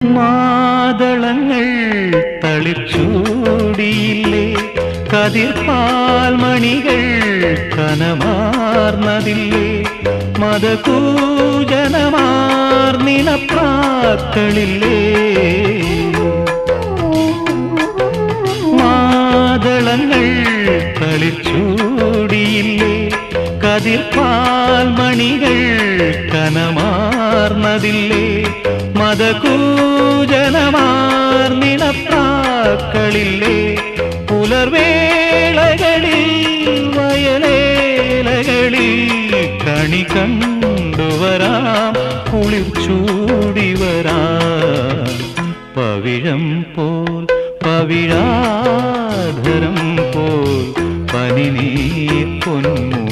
മാതളങ്ങൾ തളിച്ചൂടിയില്ലേ? കതിർ പാൽമണികൾ കനമാർന്നതില്ലേ? മതകൂജനമാർന്നിനപ്രാക്കളില്ലേ മാതളങ്ങൾ തളിച്ചൂടിയില്ലേ? കതിർപാൽമണികൾ കനമാർന്നതില്ലേ? മതകൂജനമാർന്നിണപ്രാക്കളില്ലേ പുലർവേളകളിൽ വയലേലകളിൽ കണി കണ്ടുവരാം കുളിർ വരാം. പവിഴം പോൽ പവിഴാധരം പോൽ പൊന്നു